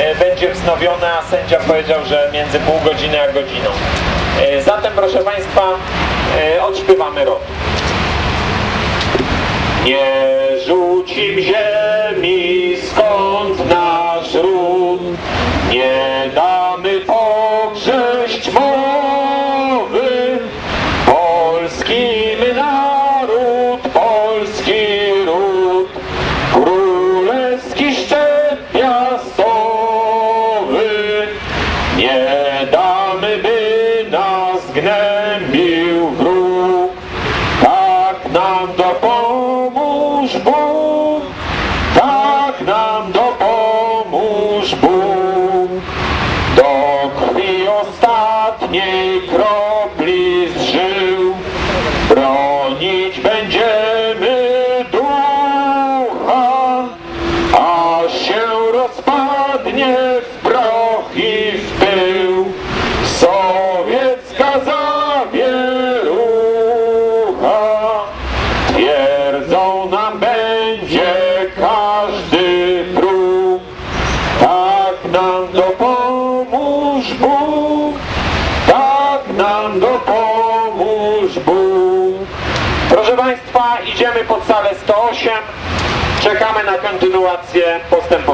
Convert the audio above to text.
e, będzie wznowione, a sędzia powiedział, że między pół godziny a godziną. E, Zatem proszę Państwa, e, odśpiewamy rok. Nie rzucim ziemi, skąd nasz ród, nie damy pogrześć mowy. Polski Nie damy, by nas gnębił wróg, tak nam dopomóż Bóg, tak nam dopomóż Bóg. Do krwi ostatniej kropli z żył bronić będziemy ducha, aż się rozpadnie sowiecka zawierucha. Twierdzą nam będzie każdy próg, tak nam dopomóż Bóg, tak nam dopomóż Bóg. Proszę Państwa, idziemy pod salę 108, czekamy na kontynuację postępowania.